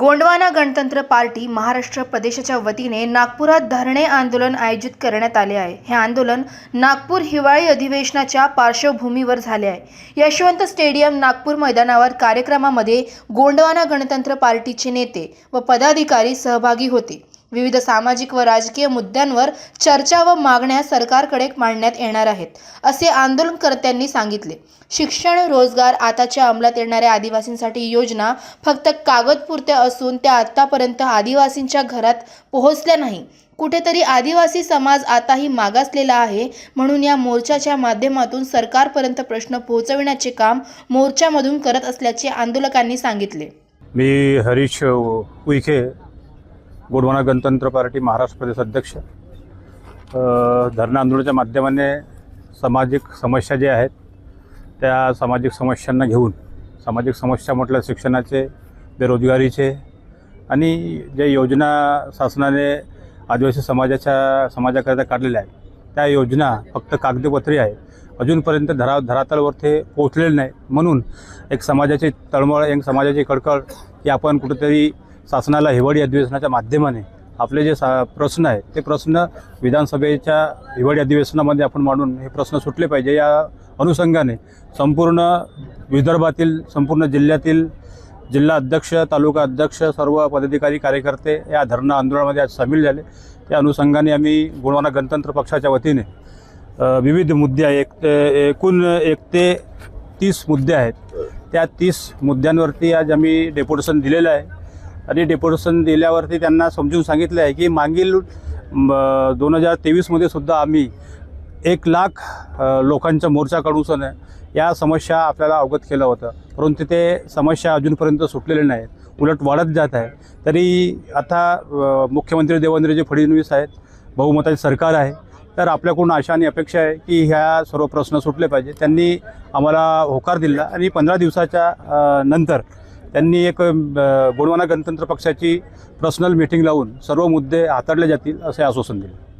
गोंडवाना गणतंत्र पार्टी महाराष्ट्र प्रदेशाच्या वतीने नागपुरात धरणे आंदोलन आयोजित करण्यात आले आहे. हे आंदोलन नागपूर हिवाळी अधिवेशनाच्या पार्श्वभूमीवर झाले आहे. यशवंत स्टेडियम नागपूर मैदानावर कार्यक्रमामध्ये गोंडवाना गणतंत्र पार्टीचे नेते व पदाधिकारी सहभागी होते. विविध सामाजिक व राजकीय मुद्द्यांवर चर्चा व मागण्या सरकारकडे मांडण्यात येणार आहेत असे आंदोलनकर्त्यांनी सांगितले. शिक्षण रोजगार आताच्या अंमलात येणाऱ्या आदिवासींसाठी योजना फक्त कागदपुरत्या असून त्या आतापर्यंत आदिवासींच्या घरात पोहोचल्या नाही. कुठेतरी आदिवासी समाज आताही मागासलेला आहे म्हणून या मोर्चाच्या माध्यमातून सरकारपर्यंत प्रश्न पोहोचविण्याचे काम मोर्चामधून करत असल्याचे आंदोलकांनी सांगितले. मी हरीश उईके गोडवाना गणतंत्र पार्टी महाराष्ट्र प्रदेश अध्यक्ष धरणं आंदोलनाच्या माध्यमाने सामाजिक समस्या ज्या आहेत त्या सामाजिक समस्यांना घेऊन सामाजिक समस्या म्हटलं शिक्षणाचे बेरोजगारीचे आणि ज्या योजना शासनाने आदिवासी समाजाच्या समाजाकरिता काढलेल्या आहेत त्या योजना फक्त कागदपत्री आहे अजूनपर्यंत धरा धरातलवर ते पोचलेले नाही म्हणून एक समाजाची तळमळ एक समाजाची कडकड की आपण कुठेतरी शासनाला हिवाळी अधिवेशनाच्या माध्यमाने आपले जे सा प्रश्न आहेत ते प्रश्न विधानसभेच्या हिवाळी अधिवेशनामध्ये आपण मांडून हे प्रश्न सुटले पाहिजे. या अनुषंगाने संपूर्ण विदर्भातील संपूर्ण जिल्ह्यातील जिल्हा अध्यक्ष तालुका अध्यक्ष सर्व पदाधिकारी कार्यकर्ते या धरणं आंदोलनामध्ये आज सामील झाले. त्या अनुषंगाने आम्ही गुणवाना गणतंत्र पक्षाच्या वतीने विविध मुद्दे आहे एक ते एकूण एक ते तीस मुद्दे आहेत. त्या तीस मुद्द्यांवरती आज आम्ही डेप्युटेशन दिलेलं आहे. आणि डेप्युटेशन दिल्यावरती त्यांना समजून सांगितलं आहे की मागील दोन हजार तेवीसमध्ये सुद्धा आम्ही एक लाख लोकांचा मोर्चा काढून या समस्या आपल्याला अवगत केलं होतं. परंतु ते समस्या अजूनपर्यंत सुटलेल्या नाहीत. उलट वाढत जात आहे. तरी आता मुख्यमंत्री देवेंद्रजी फडणवीस आहेत. बहुमताचे सरकार आहे. तर आपल्याकडून आशा आणि अपेक्षा आहे की ह्या सर्व प्रश्न सुटले पाहिजे. त्यांनी आम्हाला होकार दिला आणि पंधरा दिवसाच्या नंतर त्यांनी एक गोंडवाना गणतंत्र पक्षाची पर्सनल मीटिंग लावून सर्व मुद्दे हाताळले जातील असे आश्वासन दिले.